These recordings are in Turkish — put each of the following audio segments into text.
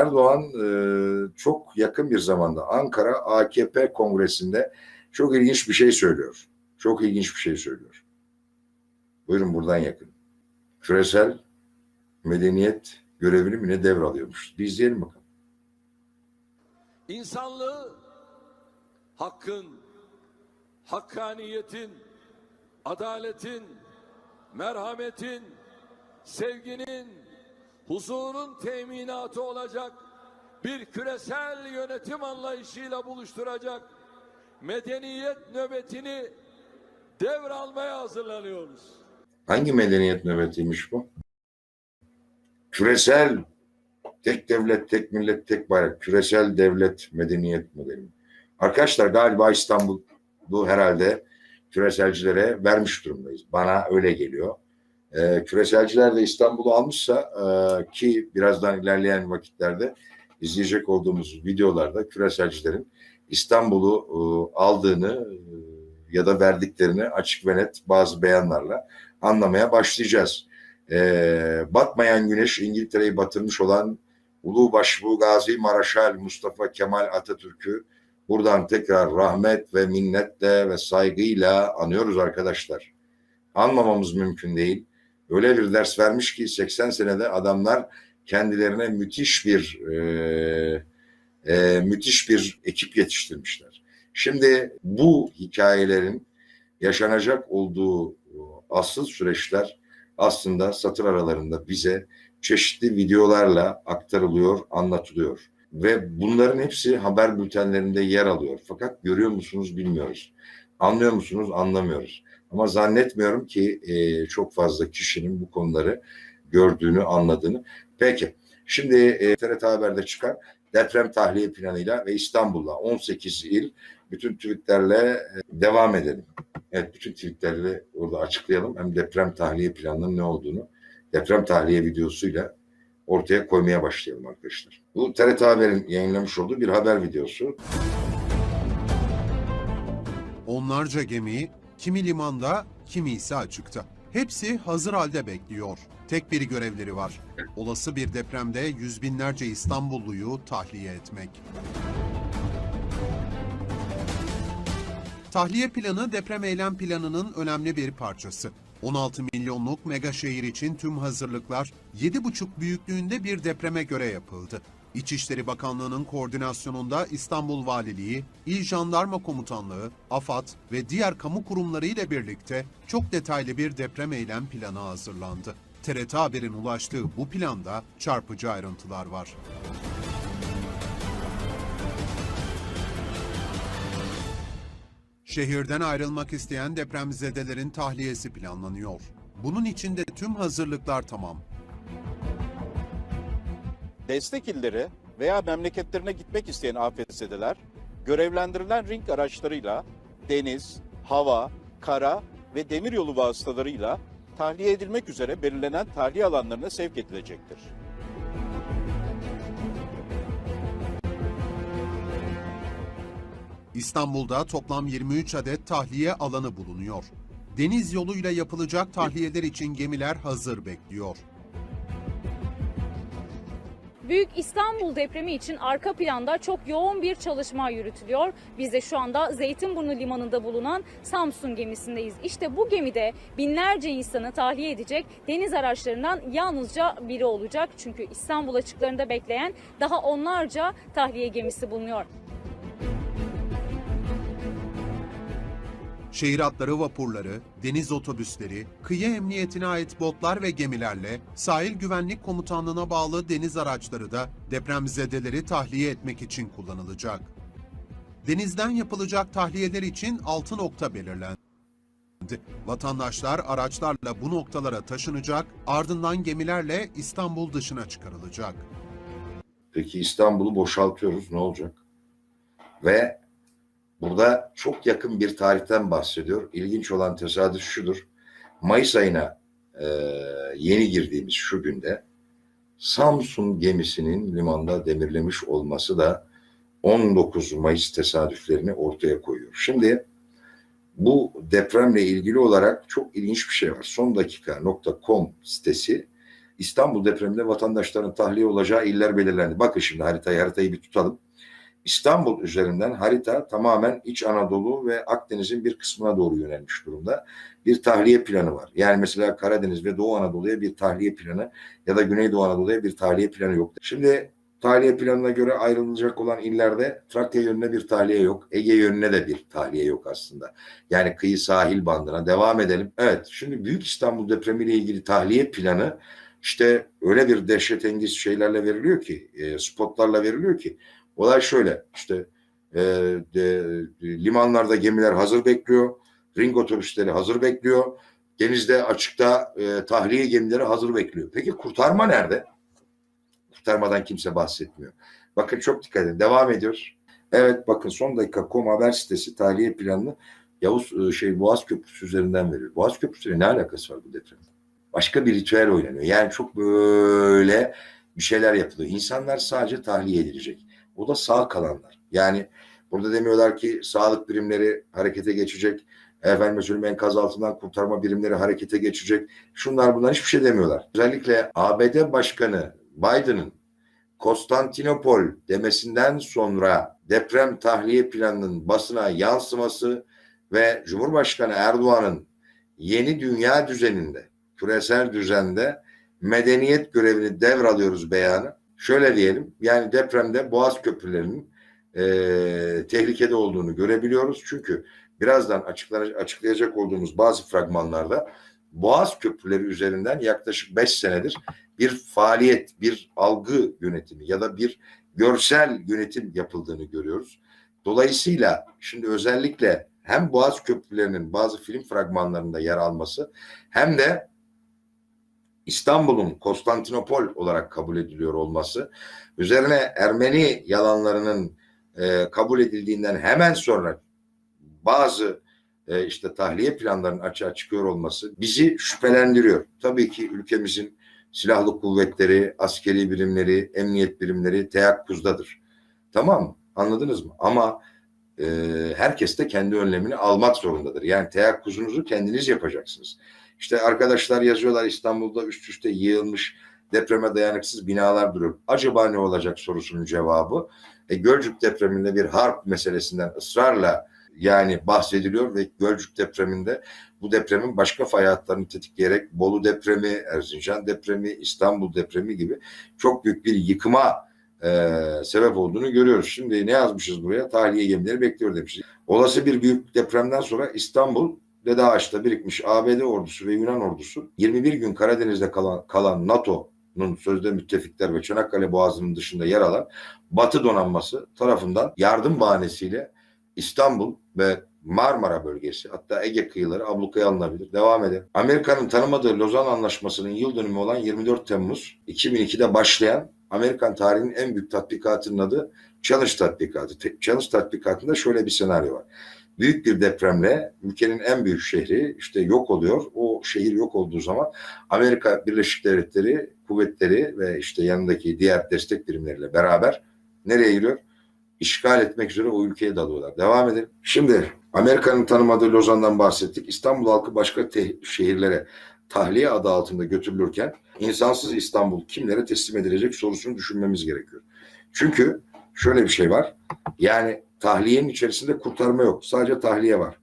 Erdoğan e, çok yakın bir zamanda Ankara AKP kongresinde çok ilginç bir şey söylüyor. Çok ilginç bir şey söylüyor. Buyurun buradan yakın. Küresel medeniyet görevini mi ne devralıyormuş. Bir izleyelim bakalım. İnsanlığı hakkın, hakkaniyetin, adaletin, merhametin, sevginin, huzurun teminatı olacak bir küresel yönetim anlayışıyla buluşturacak medeniyet nöbetini devralmaya hazırlanıyoruz. Hangi medeniyet nöbetiymiş bu? Küresel tek devlet, tek millet, tek bayrak. Küresel devlet medeniyet modeli. Arkadaşlar galiba İstanbul bu herhalde küreselcilere vermiş durumdayız. Bana öyle geliyor. Ee, küreselciler de İstanbul'u almışsa e, ki birazdan ilerleyen vakitlerde izleyecek olduğumuz videolarda küreselcilerin İstanbul'u e, aldığını e, ya da verdiklerini açık ve net bazı beyanlarla anlamaya başlayacağız. Ee, batmayan güneş İngiltere'yi batırmış olan Ulu Başbuğ Gazi Maraşal Mustafa Kemal Atatürk'ü buradan tekrar rahmet ve minnetle ve saygıyla anıyoruz arkadaşlar. Anmamamız mümkün değil. Öyle bir ders vermiş ki 80 senede adamlar kendilerine müthiş bir e, e, müthiş bir ekip yetiştirmişler. Şimdi bu hikayelerin yaşanacak olduğu asıl süreçler aslında satır aralarında bize çeşitli videolarla aktarılıyor, anlatılıyor. Ve bunların hepsi haber bültenlerinde yer alıyor. Fakat görüyor musunuz bilmiyoruz. Anlıyor musunuz anlamıyoruz. Ama zannetmiyorum ki e, çok fazla kişinin bu konuları gördüğünü, anladığını. Peki, şimdi e, TRT Haber'de çıkan deprem tahliye planıyla ve İstanbul'la 18 il bütün tweetlerle e, devam edelim. Evet bütün tweetlerle orada açıklayalım. Hem deprem tahliye planının ne olduğunu deprem tahliye videosuyla ortaya koymaya başlayalım arkadaşlar. Bu TRT Haber'in yayınlamış olduğu bir haber videosu. Onlarca gemi, kimi limanda, kimi ise açıkta. Hepsi hazır halde bekliyor. Tek bir görevleri var. Olası bir depremde yüz binlerce İstanbulluyu tahliye etmek. Tahliye planı deprem eylem planının önemli bir parçası. 16 milyonluk mega şehir için tüm hazırlıklar 7,5 büyüklüğünde bir depreme göre yapıldı. İçişleri Bakanlığı'nın koordinasyonunda İstanbul Valiliği, İl Jandarma Komutanlığı, AFAD ve diğer kamu kurumları ile birlikte çok detaylı bir deprem eylem planı hazırlandı. TRT Haber'in ulaştığı bu planda çarpıcı ayrıntılar var. Şehirden ayrılmak isteyen depremzedelerin tahliyesi planlanıyor. Bunun için de tüm hazırlıklar tamam. Destek illeri veya memleketlerine gitmek isteyen afetzedeler görevlendirilen ring araçlarıyla deniz, hava, kara ve demiryolu vasıtalarıyla tahliye edilmek üzere belirlenen tahliye alanlarına sevk edilecektir. İstanbul'da toplam 23 adet tahliye alanı bulunuyor. Deniz yoluyla yapılacak tahliyeler için gemiler hazır bekliyor. Büyük İstanbul depremi için arka planda çok yoğun bir çalışma yürütülüyor. Biz de şu anda Zeytinburnu limanında bulunan Samsun gemisindeyiz. İşte bu gemide binlerce insanı tahliye edecek deniz araçlarından yalnızca biri olacak. Çünkü İstanbul açıklarında bekleyen daha onlarca tahliye gemisi bulunuyor. Şehir hatları vapurları, deniz otobüsleri, kıyı emniyetine ait botlar ve gemilerle sahil güvenlik komutanlığına bağlı deniz araçları da depremzedeleri tahliye etmek için kullanılacak. Denizden yapılacak tahliyeler için 6 nokta belirlendi. Vatandaşlar araçlarla bu noktalara taşınacak, ardından gemilerle İstanbul dışına çıkarılacak. Peki İstanbul'u boşaltıyoruz ne olacak? Ve burada çok yakın bir tarihten bahsediyor. İlginç olan tesadüf şudur. Mayıs ayına e, yeni girdiğimiz şu günde Samsun gemisinin limanda demirlemiş olması da 19 Mayıs tesadüflerini ortaya koyuyor. Şimdi bu depremle ilgili olarak çok ilginç bir şey var. Sondakika.com sitesi İstanbul depreminde vatandaşların tahliye olacağı iller belirlendi. Bakın şimdi haritayı haritayı bir tutalım. İstanbul üzerinden harita tamamen İç Anadolu ve Akdeniz'in bir kısmına doğru yönelmiş durumda. Bir tahliye planı var. Yani mesela Karadeniz ve Doğu Anadolu'ya bir tahliye planı ya da Güneydoğu Anadolu'ya bir tahliye planı yok. Şimdi tahliye planına göre ayrılacak olan illerde Trakya yönüne bir tahliye yok. Ege yönüne de bir tahliye yok aslında. Yani kıyı sahil bandına devam edelim. Evet şimdi Büyük İstanbul depremiyle ilgili tahliye planı işte öyle bir dehşetengiz şeylerle veriliyor ki, e, spotlarla veriliyor ki olay şöyle işte e, de, limanlarda gemiler hazır bekliyor, ring otobüsleri hazır bekliyor, denizde açıkta e, tahliye gemileri hazır bekliyor. Peki kurtarma nerede? Kurtarmadan kimse bahsetmiyor. Bakın çok dikkat edin. Devam ediyoruz. Evet bakın son dakika kom haber sitesi tahliye planını Yavuz e, şey Boğaz Köprüsü üzerinden veriyor. Boğaz Köprüsü'yle ne alakası var bu depremde? Başka bir ritüel oynanıyor. Yani çok böyle bir şeyler yapılıyor. İnsanlar sadece tahliye edilecek. O da sağ kalanlar. Yani burada demiyorlar ki sağlık birimleri harekete geçecek. Efendim söyleyeyim enkaz altından kurtarma birimleri harekete geçecek. Şunlar bunlar hiçbir şey demiyorlar. Özellikle ABD Başkanı Biden'ın Konstantinopol demesinden sonra deprem tahliye planının basına yansıması ve Cumhurbaşkanı Erdoğan'ın yeni dünya düzeninde, küresel düzende medeniyet görevini devralıyoruz beyanı. Şöyle diyelim, yani depremde Boğaz Köprülerinin e, tehlikede olduğunu görebiliyoruz. Çünkü birazdan açıklayacak olduğumuz bazı fragmanlarda Boğaz Köprüleri üzerinden yaklaşık 5 senedir bir faaliyet, bir algı yönetimi ya da bir görsel yönetim yapıldığını görüyoruz. Dolayısıyla şimdi özellikle hem Boğaz Köprülerinin bazı film fragmanlarında yer alması hem de İstanbul'un Konstantinopol olarak kabul ediliyor olması, üzerine Ermeni yalanlarının e, kabul edildiğinden hemen sonra bazı e, işte tahliye planlarının açığa çıkıyor olması bizi şüphelendiriyor. Tabii ki ülkemizin silahlı kuvvetleri, askeri birimleri, emniyet birimleri teyakkuzdadır. Tamam? Anladınız mı? Ama e, herkes de kendi önlemini almak zorundadır. Yani teyakkuzunuzu kendiniz yapacaksınız. İşte arkadaşlar yazıyorlar İstanbul'da üst üste yığılmış depreme dayanıksız binalar duruyor. Acaba ne olacak sorusunun cevabı. E, Gölcük depreminde bir harp meselesinden ısrarla yani bahsediliyor ve Gölcük depreminde bu depremin başka fay hatlarını tetikleyerek Bolu depremi, Erzincan depremi, İstanbul depremi gibi çok büyük bir yıkıma e, sebep olduğunu görüyoruz. Şimdi ne yazmışız buraya? Tahliye gemileri bekliyor demişiz. Olası bir büyük depremden sonra İstanbul Dede Ağaç'ta birikmiş ABD ordusu ve Yunan ordusu 21 gün Karadeniz'de kalan, kalan NATO'nun sözde müttefikler ve Çanakkale Boğazı'nın dışında yer alan Batı donanması tarafından yardım bahanesiyle İstanbul ve Marmara bölgesi hatta Ege kıyıları ablukaya alınabilir. Devam edelim. Amerika'nın tanımadığı Lozan Anlaşması'nın yıl dönümü olan 24 Temmuz 2002'de başlayan Amerikan tarihinin en büyük tatbikatının adı Challenge tatbikatı. Challenge tatbikatında şöyle bir senaryo var. Büyük bir depremle ülkenin en büyük şehri işte yok oluyor. O şehir yok olduğu zaman Amerika Birleşik Devletleri kuvvetleri ve işte yanındaki diğer destek birimleriyle beraber nereye giriyor? işgal etmek üzere o ülkeye dalıyorlar. Devam edelim. Şimdi Amerika'nın tanımadığı Lozan'dan bahsettik. İstanbul halkı başka şehirlere tahliye adı altında götürülürken insansız İstanbul kimlere teslim edilecek sorusunu düşünmemiz gerekiyor. Çünkü şöyle bir şey var. Yani tahliyenin içerisinde kurtarma yok. Sadece tahliye var.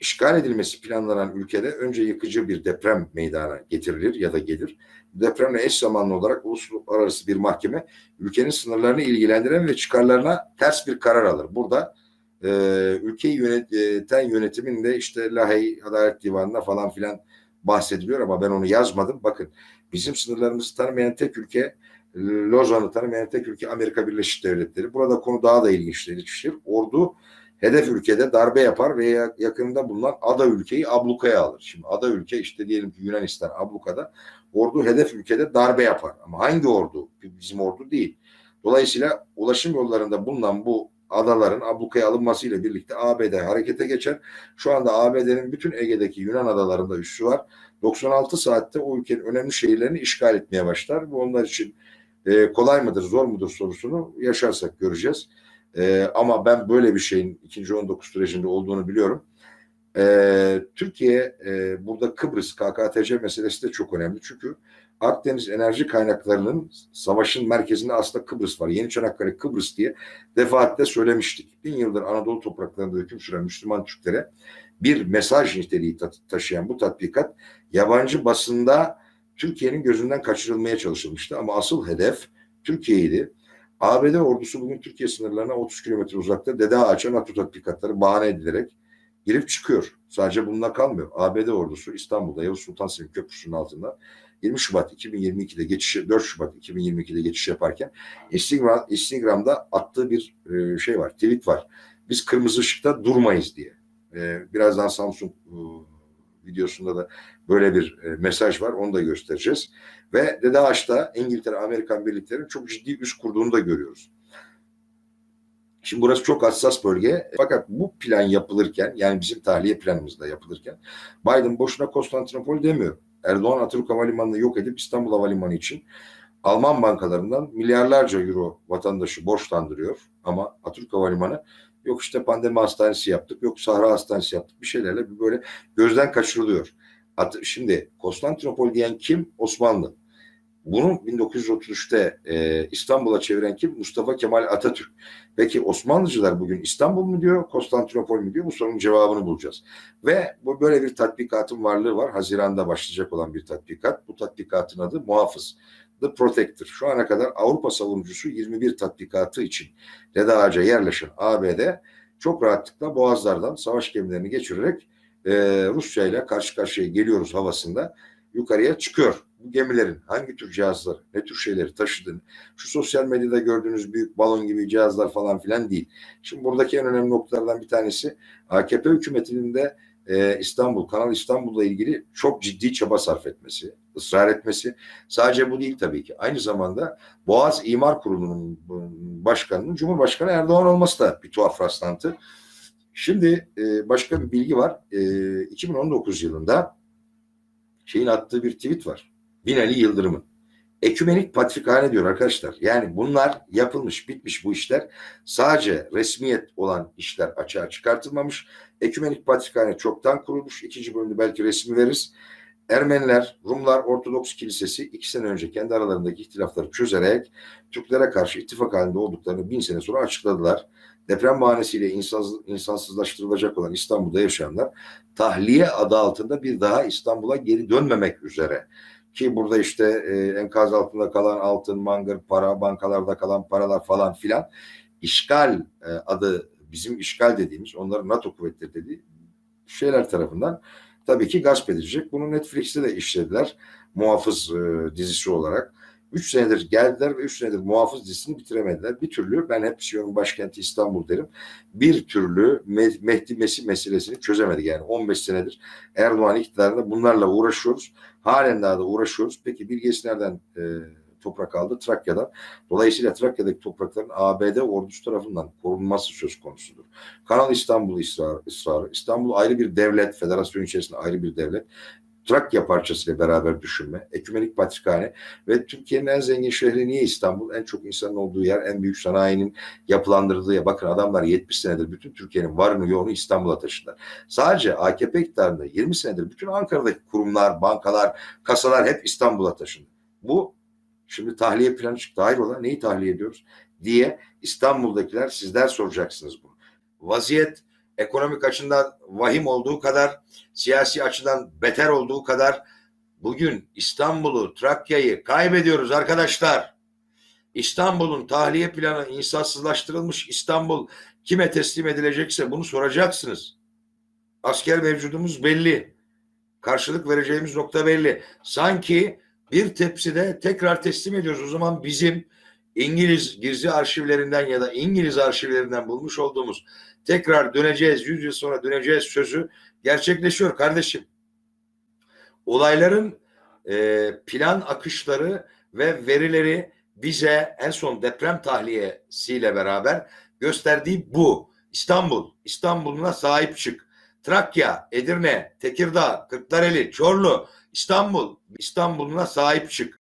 İşgal edilmesi planlanan ülkede önce yıkıcı bir deprem meydana getirilir ya da gelir. Depremle eş zamanlı olarak uluslararası bir mahkeme ülkenin sınırlarını ilgilendiren ve çıkarlarına ters bir karar alır. Burada e, ülkeyi yöneten yönetimin de işte Lahey Adalet Divanı'na falan filan bahsediliyor ama ben onu yazmadım. Bakın bizim sınırlarımızı tanımayan tek ülke Lozan'ı tanımayan tek ülke Amerika Birleşik Devletleri. Burada konu daha da ilginçleşir. Ordu hedef ülkede darbe yapar ve yakınında bulunan ada ülkeyi ablukaya alır. Şimdi ada ülke işte diyelim ki Yunanistan ablukada ordu hedef ülkede darbe yapar. Ama hangi ordu? Bizim ordu değil. Dolayısıyla ulaşım yollarında bulunan bu adaların ablukaya alınmasıyla birlikte ABD harekete geçer. Şu anda ABD'nin bütün Ege'deki Yunan adalarında üssü var. 96 saatte o ülkenin önemli şehirlerini işgal etmeye başlar. Bu onlar için e, kolay mıdır, zor mudur sorusunu yaşarsak göreceğiz. E, ama ben böyle bir şeyin 2. 19 sürecinde olduğunu biliyorum. E, Türkiye e, burada Kıbrıs KKTC meselesi de çok önemli. Çünkü Akdeniz enerji kaynaklarının savaşın merkezinde aslında Kıbrıs var. Yeni Çanakkale Kıbrıs diye defaatle söylemiştik. Bin yıldır Anadolu topraklarında hüküm süren Müslüman Türklere bir mesaj niteliği ta- taşıyan bu tatbikat yabancı basında Türkiye'nin gözünden kaçırılmaya çalışılmıştı. Ama asıl hedef Türkiye'ydi. ABD ordusu bugün Türkiye sınırlarına 30 kilometre uzakta Dede Ağaç'a NATO tatbikatları bahane edilerek girip çıkıyor. Sadece bununla kalmıyor. ABD ordusu İstanbul'da Yavuz Sultan Selim Köprüsü'nün altında 20 Şubat 2022'de geçiş 4 Şubat 2022'de geçiş yaparken Instagram, Instagram'da attığı bir e, şey var, tweet var. Biz kırmızı ışıkta durmayız diye. E, birazdan Samsung e, videosunda da böyle bir e, mesaj var. Onu da göstereceğiz. Ve Dede Ağaç'ta İngiltere, Amerikan birliklerinin çok ciddi üs kurduğunu da görüyoruz. Şimdi burası çok hassas bölge. Fakat bu plan yapılırken yani bizim tahliye planımızda yapılırken Biden boşuna Konstantinopol demiyor. Erdoğan Atatürk Havalimanı'nı yok edip İstanbul Havalimanı için Alman bankalarından milyarlarca euro vatandaşı borçlandırıyor. Ama Atatürk Havalimanı yok işte pandemi hastanesi yaptık, yok Sahra hastanesi yaptık bir şeylerle böyle gözden kaçırılıyor. Şimdi Konstantinopol diyen kim? Osmanlı. Bunu 1933'te e, İstanbul'a çeviren kim? Mustafa Kemal Atatürk. Peki Osmanlıcılar bugün İstanbul mu diyor, Konstantinopol mu diyor? Bu sorunun cevabını bulacağız. Ve bu böyle bir tatbikatın varlığı var. Haziran'da başlayacak olan bir tatbikat. Bu tatbikatın adı Muhafız. The Protector. Şu ana kadar Avrupa savunucusu 21 tatbikatı için Dede Ağaç'a yerleşen ABD çok rahatlıkla boğazlardan savaş gemilerini geçirerek e, Rusya ile karşı karşıya geliyoruz havasında yukarıya çıkıyor. Bu gemilerin hangi tür cihazları, ne tür şeyleri taşıdığını, şu sosyal medyada gördüğünüz büyük balon gibi cihazlar falan filan değil. Şimdi buradaki en önemli noktalardan bir tanesi AKP hükümetinin de e, İstanbul, Kanal İstanbul'la ilgili çok ciddi çaba sarf etmesi, ısrar etmesi. Sadece bu değil tabii ki. Aynı zamanda Boğaz İmar Kurulu'nun başkanının Cumhurbaşkanı Erdoğan olması da bir tuhaf rastlantı. Şimdi e, başka bir bilgi var. E, 2019 yılında şeyin attığı bir tweet var. Binali Yıldırım'ın. Ekümenik patrikhane diyor arkadaşlar. Yani bunlar yapılmış, bitmiş bu işler. Sadece resmiyet olan işler açığa çıkartılmamış. Ekümenik patrikhane çoktan kurulmuş. İkinci bölümde belki resmi veririz. Ermeniler, Rumlar Ortodoks Kilisesi iki sene önce kendi aralarındaki ihtilafları çözerek Türklere karşı ittifak halinde olduklarını bin sene sonra açıkladılar. Deprem bahanesiyle insansız, insansızlaştırılacak olan İstanbul'da yaşayanlar tahliye adı altında bir daha İstanbul'a geri dönmemek üzere ki burada işte e, enkaz altında kalan altın, mangır, para, bankalarda kalan paralar falan filan işgal e, adı bizim işgal dediğimiz onların NATO kuvvetleri dediği şeyler tarafından tabii ki gasp edilecek. Bunu Netflix'te de işlediler muhafız e, dizisi olarak. Üç senedir geldiler ve üç senedir muhafız dizisini bitiremediler. Bir türlü ben hep Siyon'un başkenti İstanbul derim. Bir türlü Me- Mehdi Mesih meselesini çözemedi. Yani 15 senedir Erdoğan iktidarında bunlarla uğraşıyoruz. Halen daha da uğraşıyoruz. Peki Bilgesi nereden e, toprak aldı? Trakya'dan. Dolayısıyla Trakya'daki toprakların ABD ordusu tarafından korunması söz konusudur. Kanal İstanbul ısrarı, ısrarı. İstanbul ayrı bir devlet, federasyon içerisinde ayrı bir devlet. Trakya parçasıyla beraber düşünme, ekümenik patrikhane ve Türkiye'nin en zengin şehri niye İstanbul? En çok insanın olduğu yer, en büyük sanayinin yapılandırıldığı yer. Bakın adamlar 70 senedir bütün Türkiye'nin varını yoğunu İstanbul'a taşıdılar. Sadece AKP iktidarında 20 senedir bütün Ankara'daki kurumlar, bankalar, kasalar hep İstanbul'a taşındı. Bu şimdi tahliye planı çıktı. Hayrola neyi tahliye ediyoruz diye İstanbul'dakiler sizler soracaksınız bunu. Vaziyet ekonomik açıdan vahim olduğu kadar siyasi açıdan beter olduğu kadar bugün İstanbul'u, Trakya'yı kaybediyoruz arkadaşlar. İstanbul'un tahliye planı insansızlaştırılmış İstanbul kime teslim edilecekse bunu soracaksınız. Asker mevcudumuz belli. Karşılık vereceğimiz nokta belli. Sanki bir tepside tekrar teslim ediyoruz. O zaman bizim İngiliz gizli arşivlerinden ya da İngiliz arşivlerinden bulmuş olduğumuz tekrar döneceğiz, yüz yıl sonra döneceğiz sözü gerçekleşiyor kardeşim. Olayların e, plan akışları ve verileri bize en son deprem tahliyesiyle beraber gösterdiği bu. İstanbul, İstanbul'una sahip çık. Trakya, Edirne, Tekirdağ, Kırklareli, Çorlu, İstanbul, İstanbul'una sahip çık.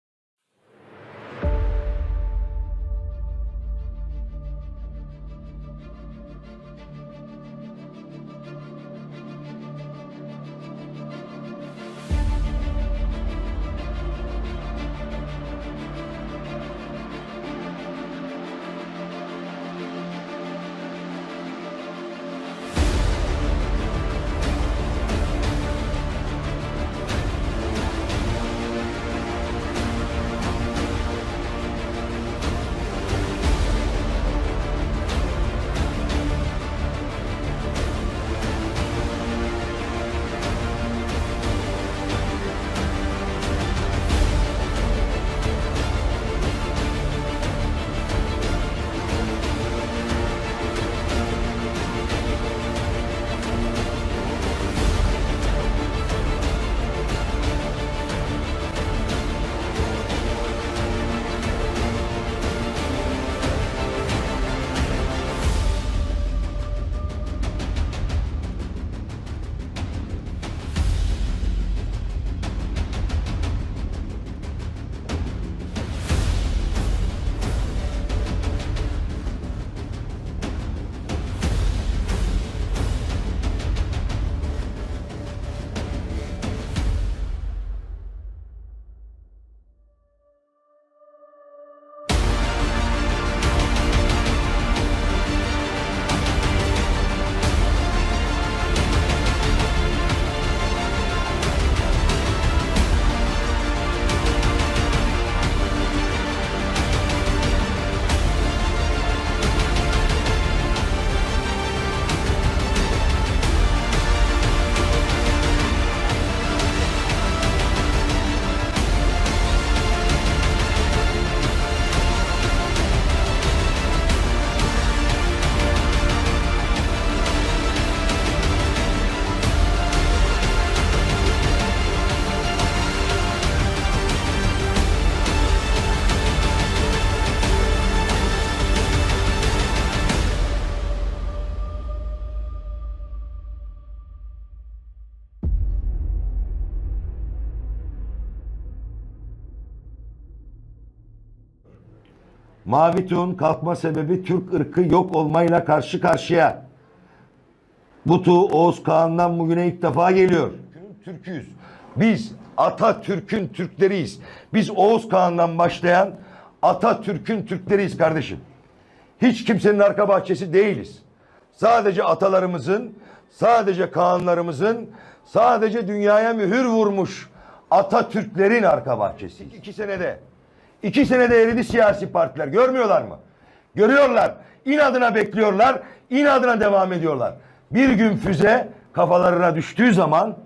Mavi Tuğ'un kalkma sebebi Türk ırkı yok olmayla karşı karşıya. Bu tuğ Oğuz Kağan'dan bugüne ilk defa geliyor. Türk'üyüz. Biz Atatürk'ün Türkleriyiz. Biz Oğuz Kağan'dan başlayan Atatürk'ün Türkleriyiz kardeşim. Hiç kimsenin arka bahçesi değiliz. Sadece atalarımızın, sadece Kaanlarımızın, sadece dünyaya mühür vurmuş Atatürklerin arka bahçesi. İki senede, iki senede eridi siyasi partiler. Görmüyorlar mı? Görüyorlar. İnadına bekliyorlar, inadına devam ediyorlar. Bir gün füze kafalarına düştüğü zaman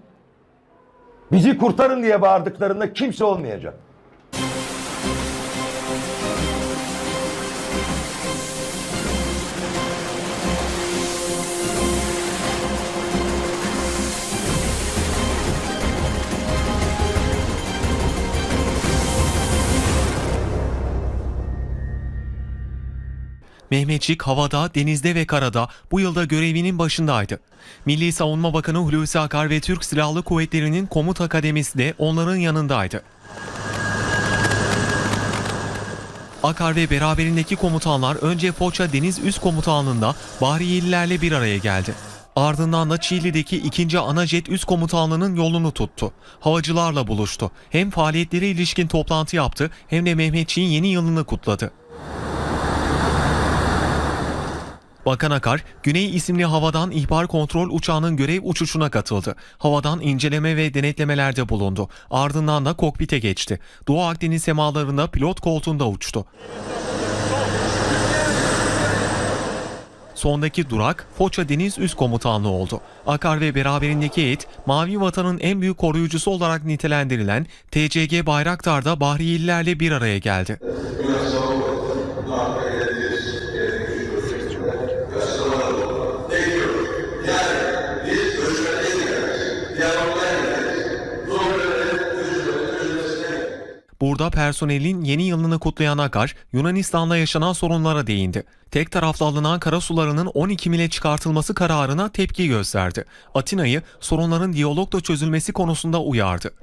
bizi kurtarın diye bağırdıklarında kimse olmayacak. Mehmetçik havada, denizde ve karada bu yılda görevinin başındaydı. Milli Savunma Bakanı Hulusi Akar ve Türk Silahlı Kuvvetleri'nin komuta kademesi de onların yanındaydı. Akar ve beraberindeki komutanlar önce Foça Deniz Üst Komutanlığı'nda Bahriyelilerle bir araya geldi. Ardından da Çiğli'deki 2. Anajet Üst Komutanlığı'nın yolunu tuttu. Havacılarla buluştu. Hem faaliyetlere ilişkin toplantı yaptı hem de Mehmetçik'in yeni yılını kutladı. Bakan Akar, Güney isimli havadan ihbar kontrol uçağının görev uçuşuna katıldı. Havadan inceleme ve denetlemelerde bulundu. Ardından da kokpite geçti. Doğu Akdeniz semalarında pilot koltuğunda uçtu. Sondaki durak Foça Deniz Üst Komutanlığı oldu. Akar ve beraberindeki heyet Mavi Vatan'ın en büyük koruyucusu olarak nitelendirilen TCG Bayraktar'da Bahriyelilerle bir araya geldi. Burada personelin yeni yılını kutlayan Akar, Yunanistan'da yaşanan sorunlara değindi. Tek taraflı alınan kara sularının 12 mile çıkartılması kararına tepki gösterdi. Atina'yı sorunların diyalogla çözülmesi konusunda uyardı.